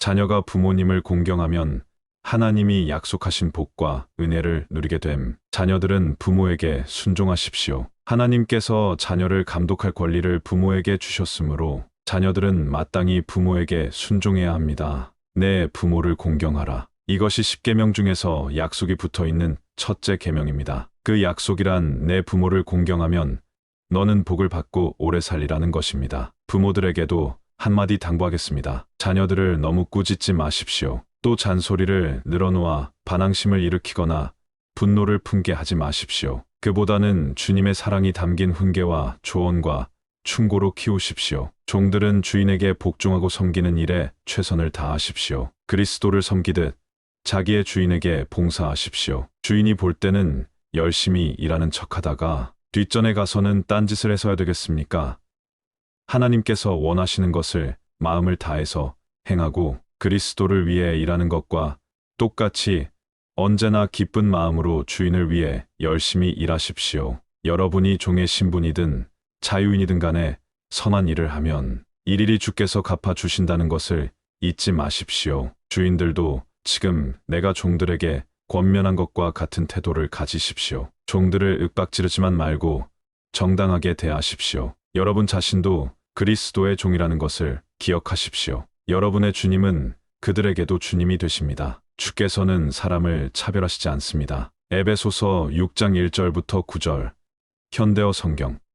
자녀가 부모님을 공경하면 하나님이 약속하신 복과 은혜를 누리게 됨. 자녀들은 부모에게 순종하십시오. 하나님께서 자녀를 감독할 권리를 부모에게 주셨으므로 자녀들은 마땅히 부모에게 순종해야 합니다. 내 부모를 공경하라. 이것이 10계명 중에서 약속이 붙어 있는 첫째 계명입니다. 그 약속이란 내 부모를 공경하면 너는 복을 받고 오래 살리라는 것입니다. 부모들에게도 한마디 당부하겠습니다. 자녀들을 너무 꾸짖지 마십시오. 또 잔소리를 늘어놓아 반항심을 일으키거나 분노를 품게 하지 마십시오. 그보다는 주님의 사랑이 담긴 훈계와 조언과 충고로 키우십시오. 종들은 주인에게 복종하고 섬기는 일에 최선을 다하십시오. 그리스도를 섬기듯 자기의 주인에게 봉사하십시오. 주인이 볼 때는 열심히 일하는 척하다가 뒷전에 가서는 딴짓을 해서야 되겠습니까? 하나님께서 원하시는 것을 마음을 다해서 행하고 그리스도를 위해 일하는 것과 똑같이 언제나 기쁜 마음으로 주인을 위해 열심히 일하십시오. 여러분이 종의 신분이든 자유인이든 간에 선한 일을 하면 일일이 주께서 갚아 주신다는 것을 잊지 마십시오. 주인들도 지금 내가 종들에게 권면한 것과 같은 태도를 가지십시오. 종들을 윽박지르지만 말고 정당하게 대하십시오. 여러분 자신도 그리스도의 종이라는 것을 기억하십시오. 여러분의 주님은 그들에게도 주님이 되십니다. 주께서는 사람을 차별하시지 않습니다. 에베소서 6장 1절부터 9절 현대어 성경